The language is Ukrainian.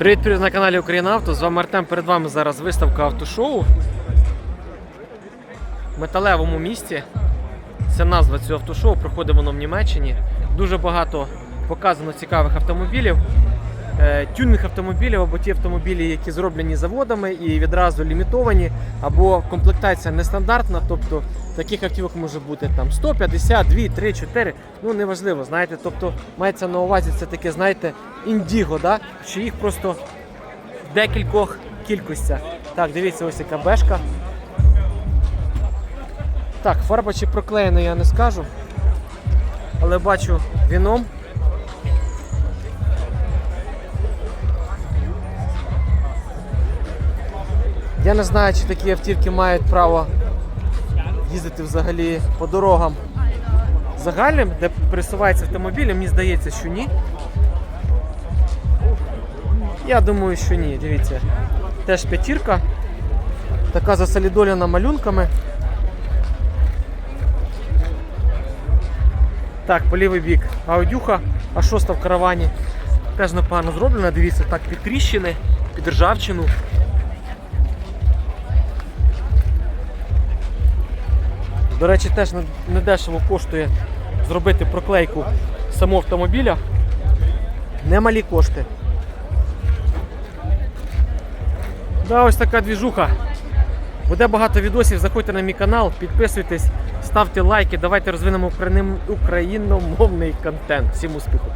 Привіт, привіт на каналі Україна Авто. З вами Артем. Перед вами зараз виставка автошоу в металевому місті. Це назва цього автошоу. Проходить воно в Німеччині. Дуже багато показано цікавих автомобілів. Е, Тюнінг автомобілів або ті автомобілі, які зроблені заводами і відразу лімітовані, або комплектація нестандартна, тобто таких автівок може бути там 150, 2, 3, 4, ну неважливо, знаєте, тобто мається на увазі це таке, знаєте, індіго, да? що їх просто в декількох кількостях. Так, дивіться, ось яка бешка. Так, фарба чи проклеєна, я не скажу. Але бачу віном. Я не знаю, чи такі автівки мають право їздити взагалі по дорогам загальним, де пересуваються автомобілі. Мені здається, що ні. Я думаю, що ні. Дивіться. Теж п'ятірка. Така засолідолена малюнками. Так, по лівий бік аудюха, а шоста в каравані. Теж непогано зроблена, дивіться, так, під тріщини, під ржавчину. До речі, теж недешево коштує зробити проклейку самого автомобіля. Немалі кошти. Да, ось така двіжуха. Буде багато відосів, заходьте на мій канал, підписуйтесь, ставте лайки, давайте розвинемо україномовний контент. Всім успіху!